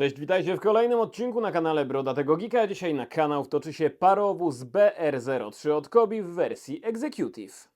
Cześć, witajcie w kolejnym odcinku na kanale Brodatego Geeka. Dzisiaj na kanał wtoczy się parowóz BR03 od Kobi w wersji Executive.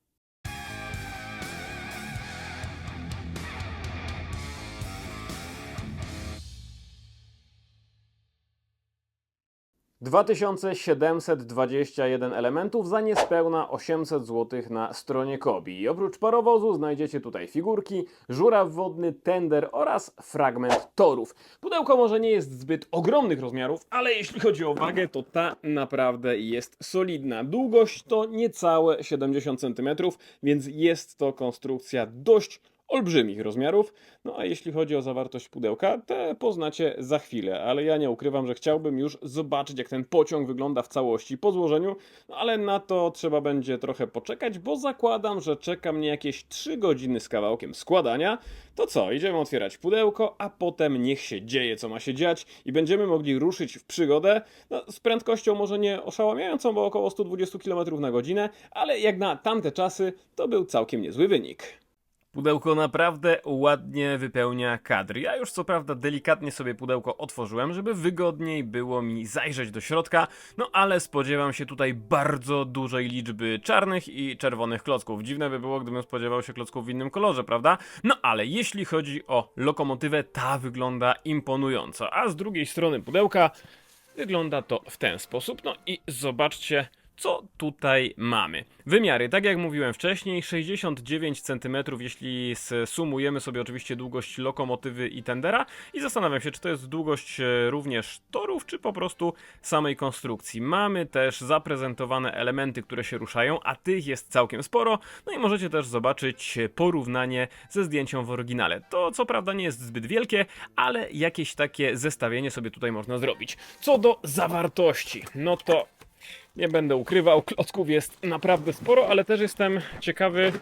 ...2721 elementów za niespełna 800 zł na stronie Kobi. I oprócz parowozu znajdziecie tutaj figurki, żuraw wodny, tender oraz fragment torów. Pudełko może nie jest zbyt ogromnych rozmiarów, ale jeśli chodzi o wagę, to ta naprawdę jest solidna. Długość to niecałe 70 cm, więc jest to konstrukcja dość olbrzymich rozmiarów. No a jeśli chodzi o zawartość pudełka, te poznacie za chwilę, ale ja nie ukrywam, że chciałbym już zobaczyć, jak ten pociąg wygląda w całości po złożeniu, no ale na to trzeba będzie trochę poczekać, bo zakładam, że czeka mnie jakieś 3 godziny z kawałkiem składania. To co, idziemy otwierać pudełko, a potem niech się dzieje, co ma się dziać i będziemy mogli ruszyć w przygodę no, z prędkością może nie oszałamiającą, bo około 120 km na godzinę, ale jak na tamte czasy, to był całkiem niezły wynik. Pudełko naprawdę ładnie wypełnia kadr. Ja już co prawda delikatnie sobie pudełko otworzyłem, żeby wygodniej było mi zajrzeć do środka, no ale spodziewam się tutaj bardzo dużej liczby czarnych i czerwonych klocków. Dziwne by było, gdybym spodziewał się klocków w innym kolorze, prawda? No ale jeśli chodzi o lokomotywę, ta wygląda imponująco, a z drugiej strony pudełka wygląda to w ten sposób. No i zobaczcie, co tutaj mamy? Wymiary, tak jak mówiłem wcześniej, 69 cm, jeśli sumujemy sobie oczywiście długość lokomotywy i tendera i zastanawiam się, czy to jest długość e, również torów, czy po prostu samej konstrukcji. Mamy też zaprezentowane elementy, które się ruszają, a tych jest całkiem sporo, no i możecie też zobaczyć porównanie ze zdjęciem w oryginale. To co prawda nie jest zbyt wielkie, ale jakieś takie zestawienie sobie tutaj można zrobić. Co do zawartości, no to nie będę ukrywał, klocków jest naprawdę sporo, ale też jestem ciekawy,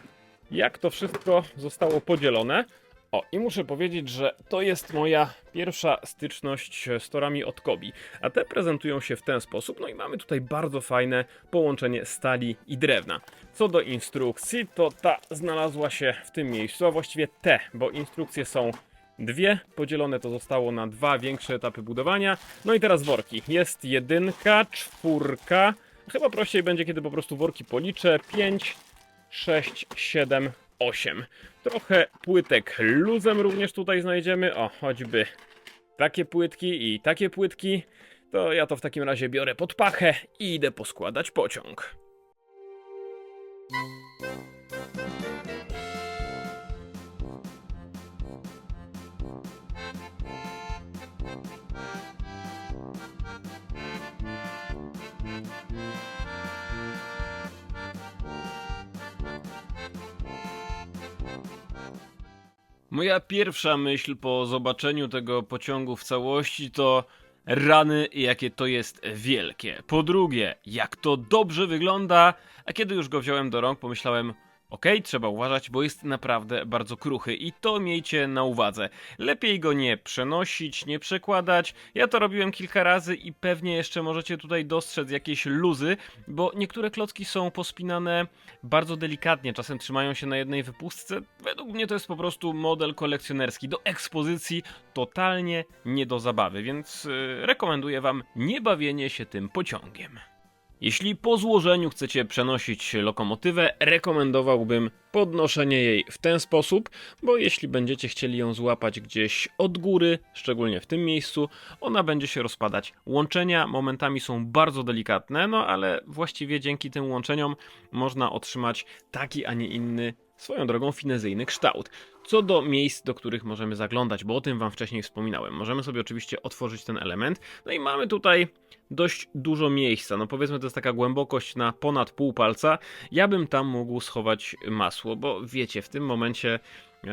jak to wszystko zostało podzielone. O, i muszę powiedzieć, że to jest moja pierwsza styczność z torami od Kobi, a te prezentują się w ten sposób, no i mamy tutaj bardzo fajne połączenie stali i drewna. Co do instrukcji, to ta znalazła się w tym miejscu, a właściwie te, bo instrukcje są dwie, podzielone to zostało na dwa większe etapy budowania. No i teraz worki. Jest jedynka, czwórka, chyba prościej będzie, kiedy po prostu worki policzę. 5, 6, 7, 8. Trochę płytek luzem również tutaj znajdziemy. O, choćby takie płytki i takie płytki. To ja to w takim razie biorę pod pachę i idę poskładać pociąg. Moja pierwsza myśl po zobaczeniu tego pociągu w całości to rany, jakie to jest wielkie. Po drugie, jak to dobrze wygląda, a kiedy już go wziąłem do rąk, pomyślałem, Okej, trzeba uważać, bo jest naprawdę bardzo kruchy i to miejcie na uwadze. Lepiej go nie przenosić, nie przekładać. Ja to robiłem kilka razy i pewnie jeszcze możecie tutaj dostrzec jakieś luzy, bo niektóre klocki są pospinane bardzo delikatnie, czasem trzymają się na jednej wypustce. Według mnie to jest po prostu model kolekcjonerski. Do ekspozycji totalnie nie do zabawy, więc yy, rekomenduję wam nie bawienie się tym pociągiem. Jeśli po złożeniu chcecie przenosić lokomotywę, rekomendowałbym podnoszenie jej w ten sposób, bo jeśli będziecie chcieli ją złapać gdzieś od góry, szczególnie w tym miejscu, ona będzie się rozpadać. Łączenia momentami są bardzo delikatne, no ale właściwie dzięki tym łączeniom można otrzymać taki, a nie inny swoją drogą finezyjny kształt. Co do miejsc, do których możemy zaglądać, bo o tym Wam wcześniej wspominałem. Możemy sobie oczywiście otworzyć ten element. No i mamy tutaj dość dużo miejsca. No powiedzmy, to jest taka głębokość na ponad pół palca. Ja bym tam mógł schować masło, bo wiecie, w tym momencie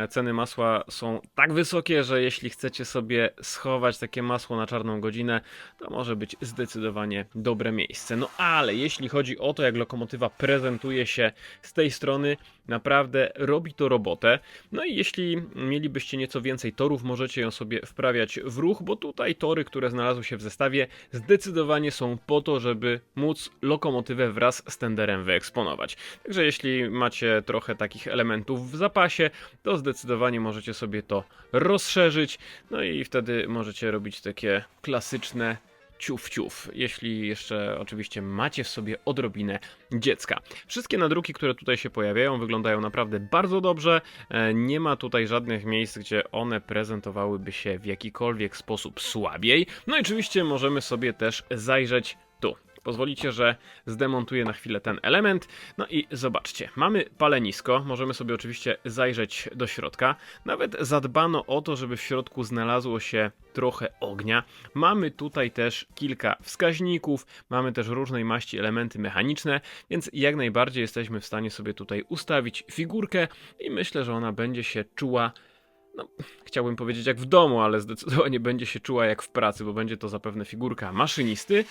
ceny masła są tak wysokie, że jeśli chcecie sobie schować takie masło na czarną godzinę, to może być zdecydowanie dobre miejsce. No ale jeśli chodzi o to, jak lokomotywa prezentuje się z tej strony, naprawdę robi to robotę. No i jeśli mielibyście nieco więcej torów, możecie ją sobie wprawiać w ruch, bo tutaj tory, które znalazły się w zestawie, zdecydowanie są po to, żeby móc lokomotywę wraz z tenderem wyeksponować. Także jeśli macie trochę takich elementów w zapasie, to zdecydowanie możecie sobie to rozszerzyć, no i wtedy możecie robić takie klasyczne ciuf ciuf, jeśli jeszcze oczywiście macie w sobie odrobinę dziecka. Wszystkie nadruki, które tutaj się pojawiają, wyglądają naprawdę bardzo dobrze. E, Nie ma tutaj żadnych miejsc, gdzie one prezentowałyby się w jakikolwiek sposób słabiej. No i oczywiście możemy sobie też zajrzeć. Pozwolicie, że zdemontuję na chwilę ten element. No i zobaczcie, mamy palenisko, możemy sobie oczywiście zajrzeć do środka. Nawet zadbano o to, żeby w środku znalazło się trochę ognia. Mamy tutaj też kilka wskaźników, mamy też różnej maści elementy mechaniczne, więc jak najbardziej jesteśmy w stanie sobie tutaj ustawić figurkę i myślę, że ona będzie się czuła no, chciałbym powiedzieć jak w domu, ale zdecydowanie będzie się czuła jak w pracy, bo będzie to zapewne figurka maszynisty.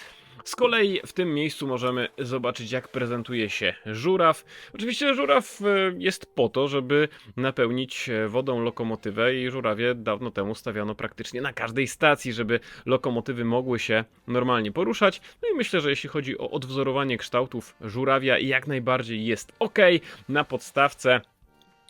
Z kolei w tym miejscu możemy zobaczyć, jak prezentuje się żuraw. Oczywiście żuraw e, jest po to, żeby napełnić e, wodą lokomotywę i żurawie dawno temu stawiano praktycznie na każdej stacji, żeby lokomotywy mogły się normalnie poruszać. No i myślę, że jeśli chodzi o odwzorowanie kształtów żurawia, jak najbardziej jest ok. Na podstawce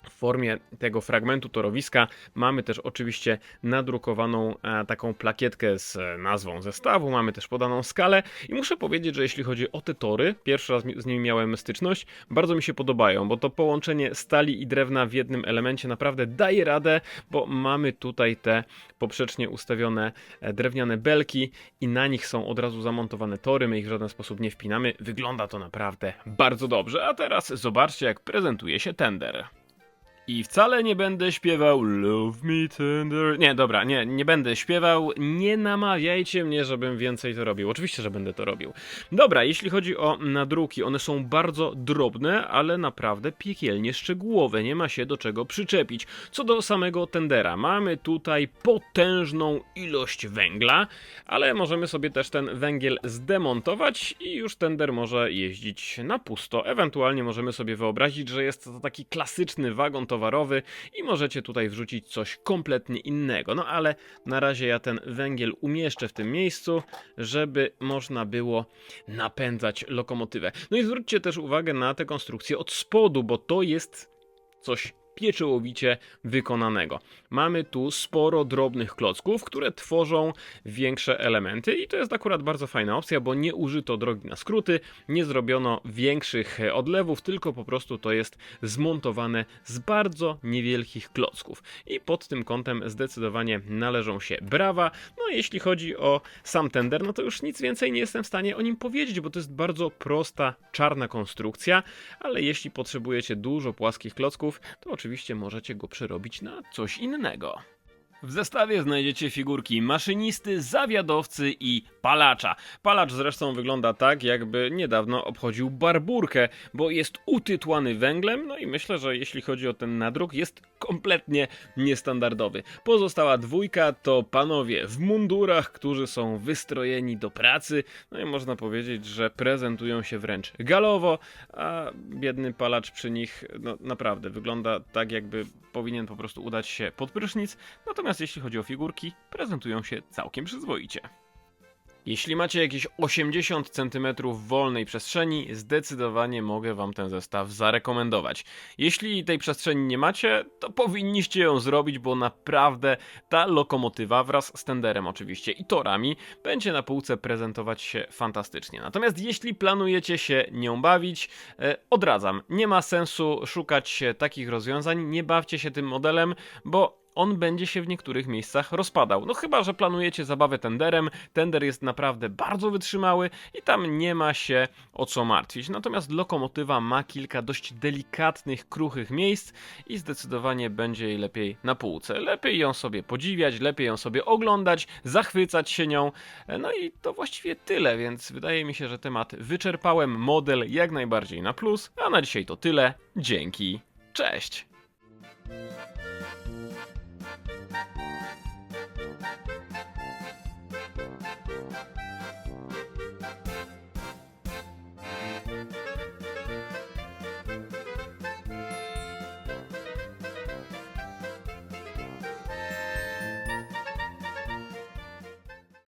w formie tego fragmentu torowiska mamy też oczywiście nadrukowaną e, taką plakietkę z e, nazwą zestawu, mamy też podaną skalę i muszę powiedzieć, że jeśli chodzi o te tory, pierwszy raz z nimi miałem styczność, bardzo mi się podobają, bo to połączenie stali i drewna w jednym elemencie naprawdę daje radę, bo mamy tutaj te poprzecznie ustawione e, drewniane belki i na nich są od razu zamontowane tory, my ich w żaden sposób nie wpinamy, wygląda to naprawdę bardzo dobrze, a teraz zobaczcie jak prezentuje się tender. I wcale nie będę śpiewał Love Me Tender. Nie, dobra, nie, nie będę śpiewał. Nie namawiajcie mnie, żebym więcej to robił. Oczywiście, że będę to robił. Dobra, jeśli chodzi o nadruki, one są bardzo drobne, ale naprawdę piekielnie szczegółowe. Nie ma się do czego przyczepić. Co do samego tendera, mamy tutaj potężną ilość węgla, ale możemy sobie też ten węgiel zdemontować i już tender może jeździć na pusto. Ewentualnie możemy sobie wyobrazić, że jest to taki klasyczny wagon towarowy i możecie tutaj wrzucić coś kompletnie innego. No ale na razie ja ten węgiel umieszczę w tym miejscu, żeby można było napędzać lokomotywę. No i zwróćcie też uwagę na tę konstrukcję od spodu, bo to jest coś pieczołowicie wykonanego. Mamy tu sporo drobnych klocków, które tworzą większe elementy i to jest akurat bardzo fajna opcja, bo nie użyto drogi na skróty, nie zrobiono większych odlewów, tylko po prostu to jest zmontowane z bardzo niewielkich klocków. I pod tym kątem zdecydowanie należą się brawa. No jeśli chodzi o sam tender, no to już nic więcej nie jestem w stanie o nim powiedzieć, bo to jest bardzo prosta, czarna konstrukcja, ale jeśli potrzebujecie dużo płaskich klocków, to oczywiście możecie go przerobić na coś innego. W zestawie znajdziecie figurki maszynisty, zawiadowcy i palacza. Palacz zresztą wygląda tak, jakby niedawno obchodził barburkę, bo jest utytłany węglem, no i myślę, że jeśli chodzi o ten nadruk, jest kompletnie niestandardowy. Pozostała dwójka to panowie w mundurach, którzy są wystrojeni do pracy, no i można powiedzieć, że prezentują się wręcz galowo, a biedny palacz przy nich, no naprawdę, wygląda tak, jakby powinien po prostu udać się pod prysznic, natomiast jeśli chodzi o figurki, prezentują się całkiem przyzwoicie. Jeśli macie jakieś 80 cm wolnej przestrzeni, zdecydowanie mogę Wam ten zestaw zarekomendować. Jeśli tej przestrzeni nie macie, to powinniście ją zrobić, bo naprawdę ta lokomotywa wraz z tenderem oczywiście i torami będzie na półce prezentować się fantastycznie. Natomiast jeśli planujecie się nią bawić, e, odradzam. Nie ma sensu szukać takich rozwiązań, nie bawcie się tym modelem, bo on będzie się w niektórych miejscach rozpadał. No chyba, że planujecie zabawę tenderem. Tender jest naprawdę bardzo wytrzymały i tam nie ma się o co martwić. Natomiast lokomotywa ma kilka dość delikatnych, kruchych miejsc i zdecydowanie będzie jej lepiej na półce. Lepiej ją sobie podziwiać, lepiej ją sobie oglądać, zachwycać się nią. No i to właściwie tyle, więc wydaje mi się, że temat wyczerpałem. Model jak najbardziej na plus. A na dzisiaj to tyle. Dzięki. Cześć!